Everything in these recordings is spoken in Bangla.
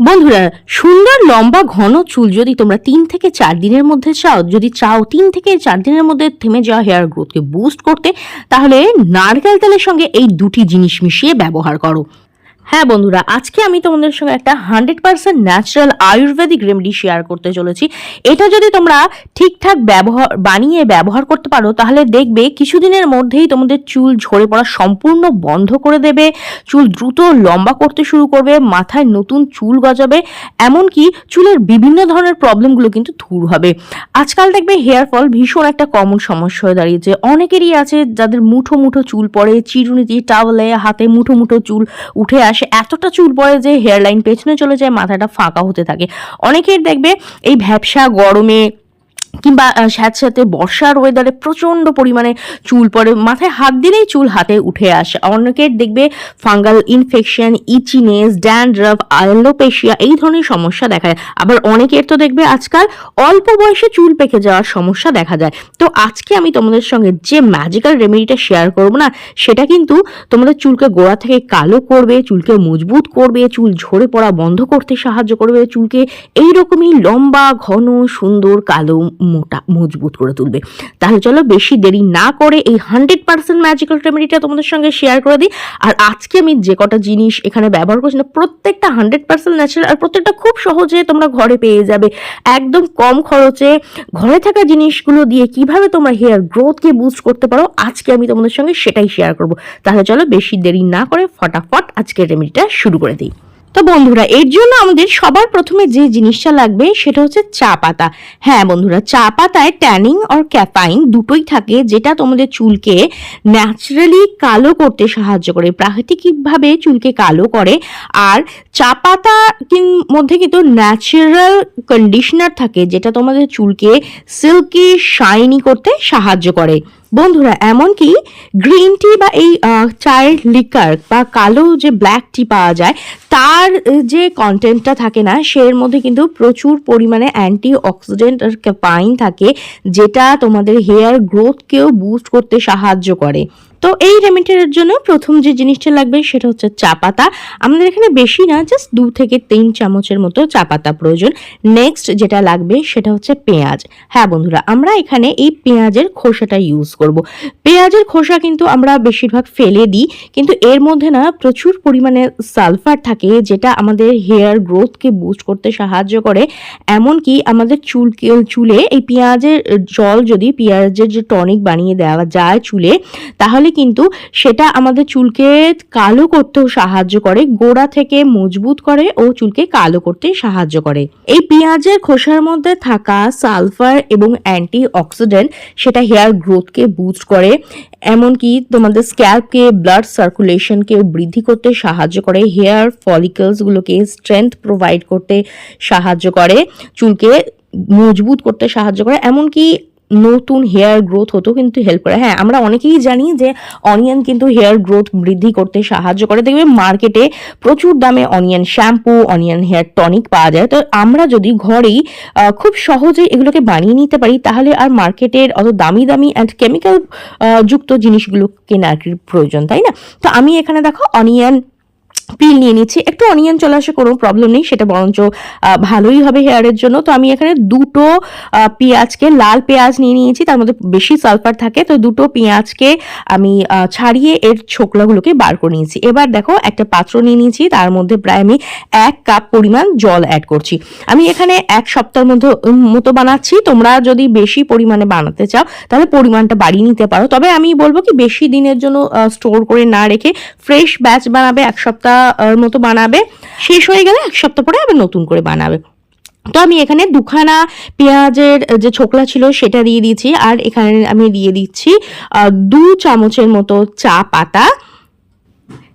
বন্ধুরা, সুন্দর লম্বা ঘন চুল যদি তোমরা তিন থেকে চার দিনের মধ্যে চাও, যদি চাও তিন থেকে চার দিনের মধ্যে থেমে যাওয়া হেয়ার গ্রোথকে বুস্ট করতে, তাহলে নারকেল তেলের সঙ্গে এই দুটি জিনিস মিশিয়ে ব্যবহার করো। হ্যাঁ বন্ধুরা, আজকে আমি তোমাদের সঙ্গে একটা hundred percent natural Ayurvedic remedy share করতে চলেছি। এটা যদি তোমরা ঠিকঠাক ব্যবহার, বানিয়ে ব্যবহার করতে পারো, তাহলে দেখবে কিছুদিনের মধ্যেই তোমাদের চুল ঝরে পড়া সম্পূর্ণ বন্ধ করে দেবে, চুল দ্রুত লম্বা করতে শুরু করবে, মাথায় নতুন চুল গজাবে, এমনকি চুলের বিভিন্ন ধরনের প্রবলেমগুলো কিন্তু দূর হবে। আজকাল দেখবে হেয়ার ফল ভীষণ একটা কমন সমস্যা হয়ে দাঁড়িয়েছে। অনেকেরই আছে যাদের মুঠো মুঠো চুল পড়ে, চিরুনি দিয়ে টাওয়ালে হাতে মুঠো মুঠো চুল উঠে আসে, এতটা চুল পড়ে যে হেয়ারলাইন পেছনে চলে যায়, মাথাটা ফাঁকা হতে থাকে। অনেকের দেখবে এই ভ্যাবসা গরমে কিংবা স্যাঁতস্যাঁতে বর্ষার ওয়েদারে প্রচণ্ড পরিমাণে চুল পড়ে, মাথায় হাত দিলেই চুল হাতে উঠে আসে। অনেকের দেখবে fungal infection itchiness dandruff alopecia এই ধরনের সমস্যা দেখা যায়। আবার অনেকের তো দেখবে আজকাল অল্প বয়সে চুল পেকে যাওয়ার সমস্যা দেখা যায়। তো আজকে আমি তোমাদের সঙ্গে যে ম্যাজিক্যাল রেমেডিটা শেয়ার করব না, সেটা কিন্তু তোমাদের চুলকে গোড়া থেকে কালো করবে, চুলকে মজবুত করবে, চুল ঝরে পড়া বন্ধ করতে সাহায্য করবে, চুলকে এইরকমই লম্বা, ঘন, সুন্দর, কালো মোটা, মজবুত করে তুলবে। তাহলে চলো বেশি দেরি না করে এই হান্ড্রেড পার্সেন্ট ম্যাজিক্যাল রেমেডিটা তোমাদের সঙ্গে শেয়ার করে দিই। আর আজকে আমি যে কটা জিনিস এখানে ব্যবহার করছি না, প্রত্যেকটা হান্ড্রেড পার্সেন্ট ন্যাচারাল আর প্রত্যেকটা খুব সহজে তোমরা ঘরে পেয়ে যাবে। একদম কম খরচে ঘরে থাকা জিনিসগুলো দিয়ে কীভাবে তোমরা হেয়ার গ্রোথকে বুস্ট করতে পারো, আজকে আমি তোমাদের সঙ্গে সেটাই শেয়ার করব। তাহলে চলো বেশি দেরি না করে ফটাফট আজকের রেমেডিটা শুরু করে দিই। তো বন্ধুরা, এর জন্য আমাদের সবার প্রথমে যে জিনিসটা লাগবে সেটা হচ্ছে চা পাতা। হ্যাঁ বন্ধুরা, চা পাতায় ট্যানিং আর ক্যাফাইন দুটোই থাকে যেটা তোমাদের চুলকে ন্যাচারালি কালো করতে সাহায্য করে, প্রাকৃতিকভাবে চুলকে কালো করে। আর চা পাতা মধ্যে কিন্তু ন্যাচারাল কন্ডিশনার থাকে যেটা তোমাদের চুলকে সিল্কি শাইনি করতে সাহায্য করে। বন্ধুরা এমনকি গ্রিন টি বা এই চায়ের লিকার বা কালো যে ব্ল্যাক টি পাওয়া যায়, তার যে কন্টেন্টটা থাকে না, সের মধ্যে কিন্তু প্রচুর পরিমাণে অ্যান্টি অক্সিডেন্ট আর ক্যাপাইন থাকে, যেটা তোমাদের হেয়ার গ্রোথকেও বুস্ট করতে সাহায্য করে। তো এই রেমেডির জন্য প্রথম যে জিনিসটা লাগবে সেটা হচ্ছে চা পাতা। আমাদের এখানে বেশি না জাস্ট দু থেকে তিন চামচের মতো চা পাতা প্রয়োজন। নেক্সট যেটা লাগবে সেটা হচ্ছে পেঁয়াজ। হ্যাঁ বন্ধুরা, আমরা এখানে এই পেঁয়াজের খোসাটা ইউজ করব। পেঁয়াজের খোসা কিন্তু আমরা বেশিরভাগ ফেলে দিই, কিন্তু এর মধ্যে না প্রচুর পরিমাণে সালফার থাকে, যেটা আমাদের হেয়ার গ্রোথকে বুস্ট করতে সাহায্য করে। এমনকি আমাদের চুলকে, চুলে এই পেঁয়াজের জল যদি পেঁয়াজের যে টনিক বানিয়ে দেওয়া যায় চুলে, তাহলে কিন্তু সেটা আমাদের চুলকে কালো করতেও সাহায্য করে, গোড়া থেকে মজবুত করে ও চুলকে কালো করতে সাহায্য করে। এই পেঁয়াজের খোসার মধ্যে থাকা সালফার এবং অ্যান্টি অক্সিডেন্ট সেটা হেয়ার গ্রোথকে বুস্ট করে, এমনকি তোমাদের স্ক্যাল্পকে, ব্লাড সার্কুলেশনকে বৃদ্ধি করতে সাহায্য করে, হেয়ার ফলিকলসগুলোকে স্ট্রেংথ প্রোভাইড করতে সাহায্য করে, চুলকে মজবুত করতে সাহায্য করে, এমনকি নতুন হেয়ার গ্রোথ হতেও কিন্তু হেল্প করে। হ্যাঁ আমরা অনেকেই জানি যে অনিয়ন কিন্তু হেয়ার গ্রোথ বৃদ্ধি করতে সাহায্য করে। দেখবে মার্কেটে প্রচুর দামে onion shampoo onion hair tonic পাওয়া যায়। তো আমরা যদি ঘরেই খুব সহজে এগুলোকে বানিয়ে নিতে পারি, তাহলে আর মার্কেটের অত দামি দামি অ্যান্ড কেমিক্যাল যুক্ত জিনিসগুলো কেনার প্রয়োজন, তাই না? তো আমি এখানে দেখো অনিয়ন পিল নিয়ে নিচ্ছি। একটু অনিয়ন চলে আসে, কোনো প্রবলেম নেই, সেটা বরঞ্চ ভালোই হবে হেয়ারের জন্য। তো আমি এখানে দুটো পেঁয়াজকে, লাল পেঁয়াজ নিয়ে নিয়েছি, তার মধ্যে বেশি সালফার থাকে। তো দুটো পেঁয়াজকে আমি ছাড়িয়ে এর ছোকলাগুলোকে বার করে নিয়েছি। এবার দেখো, একটা পাত্র নিয়ে নিয়েছি, তার মধ্যে প্রায় আমি এক কাপ পরিমাণ জল অ্যাড করছি। আমি এখানে এক সপ্তাহের মধ্যে মতো বানাচ্ছি। তোমরা যদি বেশি পরিমাণে বানাতে চাও, তাহলে পরিমাণটা বাড়িয়ে নিতে পারো। তবে আমি বলব কি, বেশি দিনের জন্য স্টোর করে না রেখে ফ্রেশ ব্যাচ বানাবে এক সপ্তাহ মতো বানাবে। শেষ হয়ে গেলে এক সপ্তাহ পরে আবার নতুন করে বানাবে। তো আমি এখানে দুখানা পেঁয়াজের যে ছোকলা ছিল সেটা দিয়ে দিয়েছি। আর এখানে আমি দিয়ে দিচ্ছি দু চামচের মতো চা পাতা।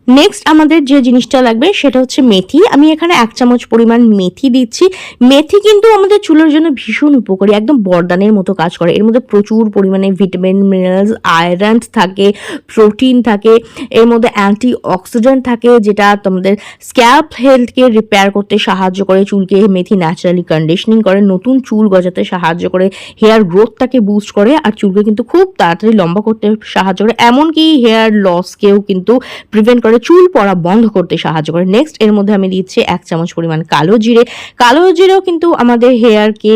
নেক্সট আমাদের যে জিনিসটা লাগবে সেটা হচ্ছে মেথি। আমি এখানে এক চামচ পরিমাণ মেথি দিচ্ছি। মেথি কিন্তু আমাদের চুলের জন্য ভীষণ উপকারী, একদম বরদানের মতো কাজ করে। এর মধ্যে প্রচুর পরিমাণে ভিটামিন, মিনারেলস, আয়রন থাকে, প্রোটিন থাকে, এর মধ্যে অ্যান্টি অক্সিডেন্ট থাকে, যেটা তোমাদের স্ক্যাল্প হেলথকে রিপেয়ার করতে সাহায্য করে, চুলকে মেথি ন্যাচারালি কন্ডিশনিং করে, নতুন চুল গজাতে সাহায্য করে হেয়ার গ্রোথটাকে বুস্ট করে, আর চুলকে কিন্তু খুব তাড়াতাড়ি লম্বা করতে সাহায্য করে। এমনকি হেয়ার লসকেও কিন্তু প্রিভেন্ট করে। করে চুল পড়া বন্ধ করতে সাহায্য করে। নেক্সট এর মধ্যে আমি দিচ্ছি এক চামচ পরিমাণ কালো জিরে। কালো জিরেও কিন্তু আমাদের হেয়ারকে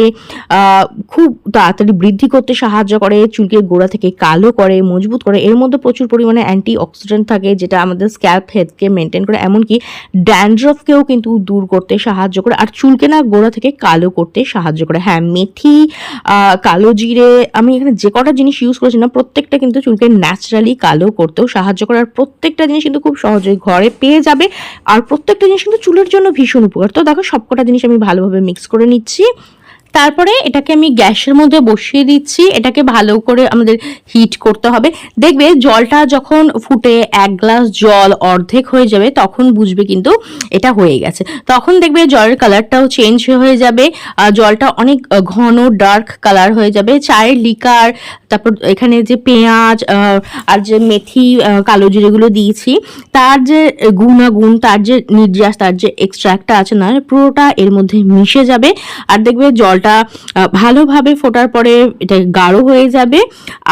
খুব তাড়াতাড়ি বৃদ্ধি করতে সাহায্য করে, চুলকে গোড়া থেকে কালো করে, মজবুত করে। এর মধ্যে প্রচুর পরিমাণে অ্যান্টি অক্সিডেন্ট থাকে, যেটা আমাদের স্ক্যাল্প হেলথকে মেনটেন করে, এমনকি ড্যান্ড্রফকেও কিন্তু দূর করতে সাহায্য করে, আর চুলকে না গোড়া থেকে কালো করতে সাহায্য করে। হ্যাঁ মেথি কালো জিরে, আমি এখানে যে কটা জিনিস ইউজ করেছি না, প্রত্যেকটা কিন্তু চুলকে ন্যাচারালি কালো করতেও সাহায্য করে, আর প্রত্যেকটা জিনিস কিন্তু খুব সহজেই ঘরে পেয়ে যাবে। আর প্রত্যেকটা জিনিস কিন্তু চুলের জন্য ভীষণ উপকার। তো দেখো, সবকটা জিনিস আমি ভালোভাবে মিক্স করে নিচ্ছি। তারপরে এটাকে আমি গ্যাসের মধ্যে বসিয়ে দিচ্ছি। এটাকে ভালো করে আমাদের হিট করতে হবে। দেখবে জলটা যখন ফুটে এক গ্লাস জল অর্ধেক হয়ে যাবে, তখন বুঝবে কিন্তু এটা হয়ে গেছে। তখন দেখবে জলের কালারটাও চেঞ্জ হয়ে যাবে। আর জলটা অনেক ঘন ডার্ক কালার হয়ে যাবে। চায়ের লিকার তারপর এখানে যে পেঁয়াজ আর যে মেথি কালো জিরেগুলো দিয়েছি, তার যে গুণাগুণ, তার যে নির্যাস, তার যে এক্সট্রাক্টটা আছে না, পুরোটা এর মধ্যে মিশে যাবে। আর দেখবে জলটা আহ, ভালোভাবে ফোটার পরে এটা গাঢ় হয়ে যাবে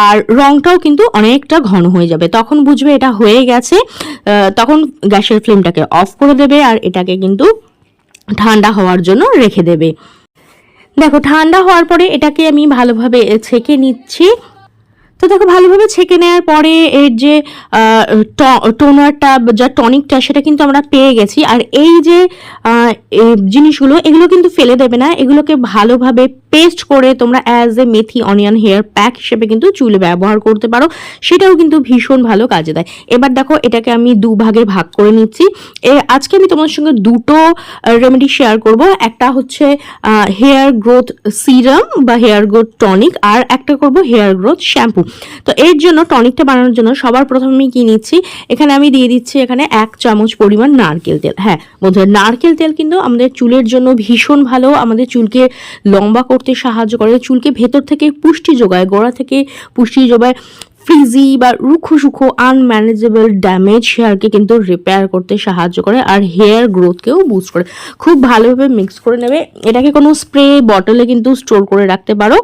আর রংটাও কিন্তু অনেকটা ঘন হয়ে যাবে। তখন বুঝবে এটা হয়ে গেছে তখন গ্যাসের ফ্লেমটাকে অফ করে দেবে আর এটাকে কিন্তু ঠান্ডা হওয়ার জন্য রেখে দেবে। দেখো ঠান্ডা হওয়ার পরে এটাকে আমি ভালোভাবে ছেঁকে নিচ্ছি। তো দেখো ভালোভাবে ছেঁকে নেওয়ার পরে এর যে টোনারটা যা টনিকটা সেটা কিন্তু আমরা পেয়ে গেছি। আর এই যে জিনিসগুলো, এগুলো কিন্তু ফেলে দেবে না। এগুলোকে ভালোভাবে পেস্ট করে তোমরা as a methi onion hair pack হিসেবে কিন্তু চুলে ব্যবহার করতে পারো। সেটাও কিন্তু ভীষণ ভালো কাজে দেয়। এবার দেখো, এটাকে আমি দু ভাগে ভাগ করে নিচ্ছি। আজকে আমি তোমার সঙ্গে দুটো রেমেডি শেয়ার করব। একটা হচ্ছে হেয়ার গ্রোথ সিরাম বা হেয়ার গ্রোথ টনিক, আর একটা করব হেয়ার গ্রোথ শ্যাম্পু। তো এর জন্য টনিকটা বানানোর জন্য সবার প্রথমে কি নিচ্ছি? এখানে আমি দিয়ে দিচ্ছি এখানে এক চামচ পরিমাণ নারকেল তেল। হ্যাঁ বন্ধুরা, নারকেল তেল কিন্তু আমাদের চুলের জন্য ভীষণ ভালো। আমাদের চুলকে লম্বা করতে সাহায্য করে। চুলকে ভেতর থেকে পুষ্টি যোগায়, গোড়া থেকে পুষ্টি যোগায়। ফ্রিজি বা রুখো সুখো আনম্যানেজেবল ড্যামেজ হেয়ারকে কিন্তু রিপেয়ার করতে সাহায্য করে আর হেয়ার গ্রোথকেও বুস্ট করে। খুব ভালোভাবে মিক্স করে নেবে। এটাকে কোনো স্প্রে বটলে কিন্তু স্টোর করে রাখতে পারো।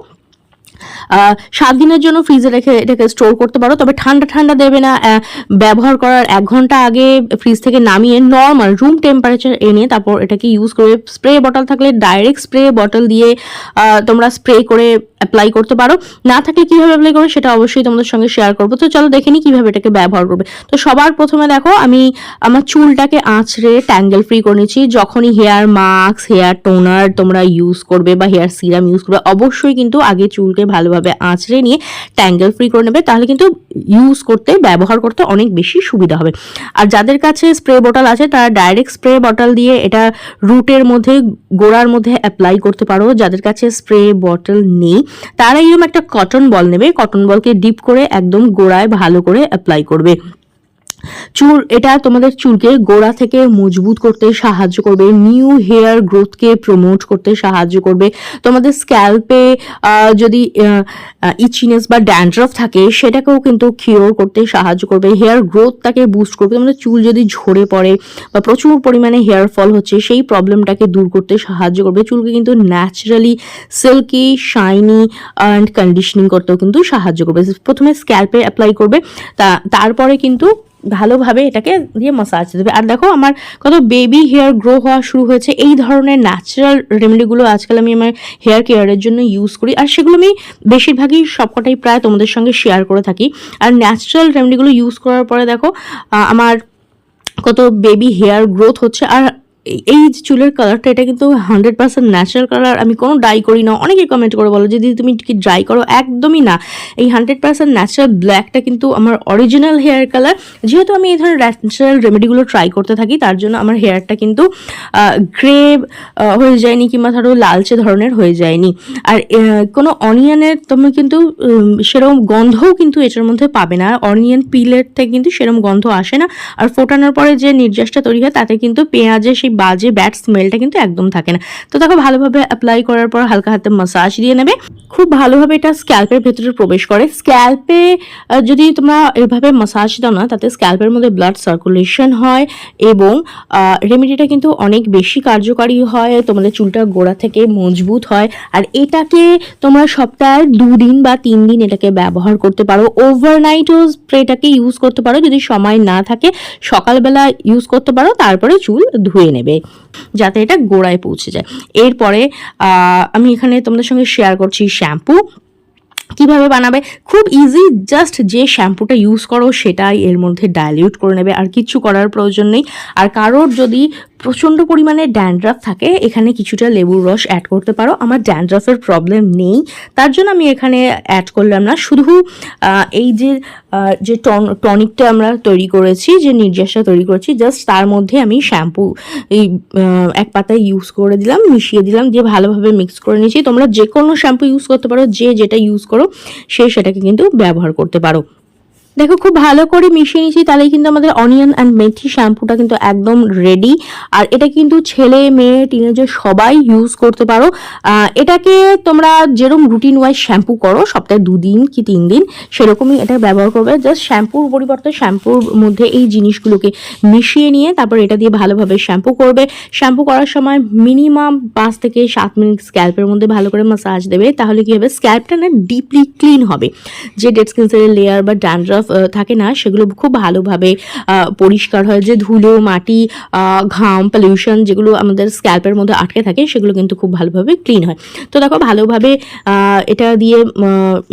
সাত দিনের জন্য ফ্রিজে রেখে এটাকে স্টোর করতে পারো। তবে ঠান্ডা ঠান্ডা দেবে না ব্যবহার করার এক ঘণ্টা আগে ফ্রিজ থেকে নামিয়ে নর্মাল রুম টেম্পারেচার এনে তারপর এটাকে ইউজ করে স্প্রে বটল থাকলে ডাইরেক্ট স্প্রে বটল দিয়ে তোমরা স্প্রে করে অ্যাপ্লাই করতে পারো। না থাকলে কীভাবে অ্যাপ্লাই করো সেটা অবশ্যই তোমাদের সঙ্গে শেয়ার করব। তো চলো দেখে নিই কীভাবে এটাকে ব্যবহার করবে। তো সবার প্রথমে দেখো, আমি আমার চুলটাকে আঁচড়ে ট্যাঙ্গেল ফ্রি করে নিচ্ছি যখনই হেয়ার মাস্ক হেয়ার টোনার তোমরা ইউজ করবে বা হেয়ার সিরাম ইউজ করবে, অবশ্যই কিন্তু আগে চুলকে ভালোভাবে আঁচড়ে নিয়ে ট্যাঙ্গেল ফ্রি করে নেবে, তাহলে কিন্তু ইউজ করতে, ব্যবহার করতে অনেক বেশি সুবিধা হবে। আর যাদের কাছে স্প্রে বটল আছে, তারা ডাইরেক্ট স্প্রে বটল দিয়ে এটা রুটের মধ্যে, গোড়ার মধ্যে অ্যাপ্লাই করতে পারো। যাদের কাছে স্প্রে বটল নেই, তারা এরকম একটা কটন বল নেবে। কটন বলকে ডিপ করে একদম গোড়ায় ভালো করে অ্যাপ্লাই করবে। চুল, এটা তোমাদের চুলকে গোড়া থেকে মজবুত করতে সাহায্য করবে, নিউ হেয়ার গ্রোথকে প্রমোট করতে সাহায্য করবে। তোমাদের স্ক্যাল্পে যদি ইচিনেস বা ড্যান্ড্রফ থাকে, সেটাকেও কিন্তু কিওর করতে সাহায্য করবে, হেয়ার গ্রোথটাকে বুস্ট করবে। তোমাদের চুল যদি ঝরে পড়ে বা প্রচুর পরিমাণে হেয়ার ফল হচ্ছে, সেই প্রবলেমটাকে দূর করতে সাহায্য করবে। চুলকে কিন্তু naturally silky shiny and conditioning করতেও কিন্তু সাহায্য করবে। প্রথমে স্ক্যাল্পে অ্যাপ্লাই করবে, তা, তারপরে কিন্তু ভালোভাবে এটাকে দিয়ে মাসাজ দেবে। আর দেখো আমার কত বেবি হেয়ার গ্রো হওয়া শুরু হয়েছে। এই ধরনের ন্যাচারাল রেমেডিগুলো আজকাল আমি আমার হেয়ার কেয়ারের জন্য ইউজ করি। আর সেগুলো আমি বেশিরভাগই সবকটাই প্রায় তোমাদের সঙ্গে শেয়ার করে থাকি। আর ন্যাচারাল রেমেডিগুলো ইউজ করার পরে দেখো আমার কত বেবি হেয়ার গ্রোথ হচ্ছে। আর এই- যে চুলের কালারটা এটা কিন্তু হান্ড্রেড পার্সেন্ট ন্যাচারাল কালার আমি কোনো ডাই করি না। অনেকে কমেন্ট করে বলো যে, দিদি, তুমি কি ড্রাই করো? একদমই না। এই হান্ড্রেড পার্সেন্ট ন্যাচারাল ব্ল্যাকটা কিন্তু আমার অরিজিনাল হেয়ার কালার যেহেতু আমি এই ধরনের ন্যাচারাল রেমেডিগুলো ট্রাই করতে থাকি, তার জন্য আমার হেয়ারটা কিন্তু গ্রে হয়ে যায়নি কিংবা ধরো লালচে ধরনের হয়ে যায়নি। আর কোনো অনিয়নের তুমি কিন্তু সেরকম গন্ধও কিন্তু এটার মধ্যে পাবে না। অনিয়ন পিলের থেকে কিন্তু সেরকম গন্ধ আসে না। আর ফোটানোর পরে যে নির্যাসটা তৈরি হয়, তাতে কিন্তু পেঁয়াজের সেই বাজে ব্যাড স্মেলটা কিন্তু একদম থাকে না। তো দেখো ভালোভাবে অ্যাপ্লাই করার পর হালকা হাতে মাসাজ দিয়ে নেবে। খুব ভালোভাবে এটা স্ক্যাল্পের ভেতরে প্রবেশ করে। স্ক্যাল্পে যদি তোমরা এভাবে মাসাজ দাও না, তাতে স্ক্যাল্পের মধ্যে ব্লাড সার্কুলেশন হয় এবং রেমেডিটা কিন্তু অনেক বেশি কার্যকারী হয়। তোমাদের চুলটা গোড়া থেকে মজবুত হয়। আর এটাকে তোমরা সপ্তাহে দুদিন বা তিন দিন এটাকে ব্যবহার করতে পারো। ওভারনাইটও স্প্রেটাকে ইউজ করতে পারো। যদি সময় না থাকে, সকালবেলা ইউজ করতে পারো। তারপরে চুল ধুয়ে নেবে। যাতে এটা গোড়ায় পৌঁছে যায়। এরপরে আমি এখানে তোমাদের সঙ্গে শেয়ার করছি শ্যাম্পু কীভাবে বানাবে? খুব ইজি জাস্ট যে শ্যাম্পুটা ইউজ করো সেটাই এর মধ্যে ডাইলিউট করে নেবে। আর কিছু করার প্রয়োজন নেই। আর কারোর যদি প্রচণ্ড পরিমাণে ড্যান্ড্রাফ থাকে, এখানে কিছুটা লেবুর রস অ্যাড করতে পারো। আমার ড্যান্ড্রাফের প্রবলেম নেই, তার জন্য আমি এখানে অ্যাড করলাম না। শুধু এই যে যে টন টনিকটা আমরা তৈরি করেছি, যে নির্যাসটা তৈরি করেছি জাস্ট তার মধ্যে আমি শ্যাম্পু এই এক পাতায় ইউজ করে দিলাম, মিশিয়ে দিলাম, দিয়ে ভালোভাবে মিক্স করে নিয়েছি। তোমরা যে কোনো শ্যাম্পু ইউজ করতে পারো, যে যেটা ইউজ করো, সে সেটাকে কিন্তু ব্যবহার করতে পারো। দেখো, খুব ভালো করে মিশিয়ে নিয়েছি তাহলে কিন্তু আমাদের অনিয়ন অ্যান্ড মেথি শ্যাম্পুটা কিন্তু একদম রেডি আর এটা কিন্তু ছেলে, মেয়ে টিনেজার সবাই ইউজ করতে পারো। এটাকে তোমরা যেরকম রুটিন ওয়াইজ শ্যাম্পু করো, সপ্তাহে দুদিন কি তিন দিন সেরকমই এটা ব্যবহার করবে। জাস্ট শ্যাম্পুর পরিবর্তে শ্যাম্পুর মধ্যে এই জিনিসগুলোকে মিশিয়ে নিয়ে তারপর এটা দিয়ে ভালোভাবে শ্যাম্পু করবে। শ্যাম্পু করার সময় মিনিমাম পাঁচ থেকে সাত মিনিট স্ক্যাল্পের মধ্যে ভালো করে মাসাজ দেবে, তাহলে কি হবে? স্ক্যাল্পটা না ডিপলি ক্লিন হবে। যে ডেড স্কিন সেলের লেয়ার বা ড্যান্ড্রাফ থাকে না, সেগুলো খুব ভালোভাবে পরিষ্কার হয়। যে ধুলো, মাটি ঘাম পলিউশন যেগুলো আমাদের স্ক্যাল্পের মধ্যে আটকে থাকে, সেগুলো কিন্তু খুব ভালোভাবে ক্লিন হয়। তো দেখো, ভালোভাবে এটা দিয়ে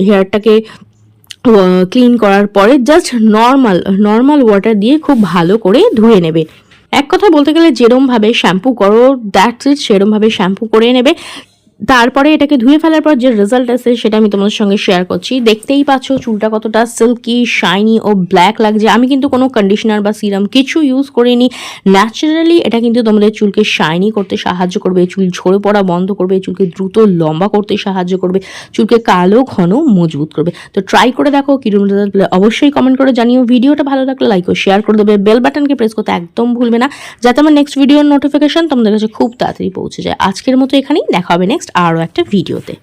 হেয়ারটাকে ক্লিন করার পরে জাস্ট নর্মাল নর্মাল ওয়াটার দিয়ে খুব ভালো করে ধুয়ে নেবে। এক কথা বলতে গেলে যেরমভাবে শ্যাম্পু করো দ্যাটস ইট সেরমভাবে শ্যাম্পু করে নেবে। তারপরে এটাকে ধুয়ে ফেলার পর যে রেজাল্ট আছে সেটা আমি তোমাদের সঙ্গে শেয়ার করছি। দেখতেই পাচ্ছ চুলটা কতটা সিল্কি শাইনি ও ব্ল্যাক লাগছে। আমি কিন্তু কোনো কন্ডিশনার বা সিরাম কিছু ইউজ করিনি। ন্যাচারালি এটা কিন্তু তোমাদের চুলকে শাইনি করতে সাহায্য করবে, চুল ঝরে পড়া বন্ধ করবে, চুলকে দ্রুত লম্বা করতে সাহায্য করবে, চুলকে কালো, ঘন, মজবুত করবে। তো ট্রাই করে দেখো কিরম রেজাল্ট অবশ্যই কমেন্ট করে জানিও। ভিডিওটা ভালো লাগলে লাইক ও শেয়ার করে দেবে। বেল বাটনকে প্রেস করতে একদম ভুলবে না, যাতে আমার নেক্সট ভিডিওর নোটিফিকেশন তোমাদের কাছে খুব তাড়াতাড়ি পৌঁছে যায়। আজকের মতো এখানেই, দেখা হবে নেক্সট আরও একটা ভিডিওতে।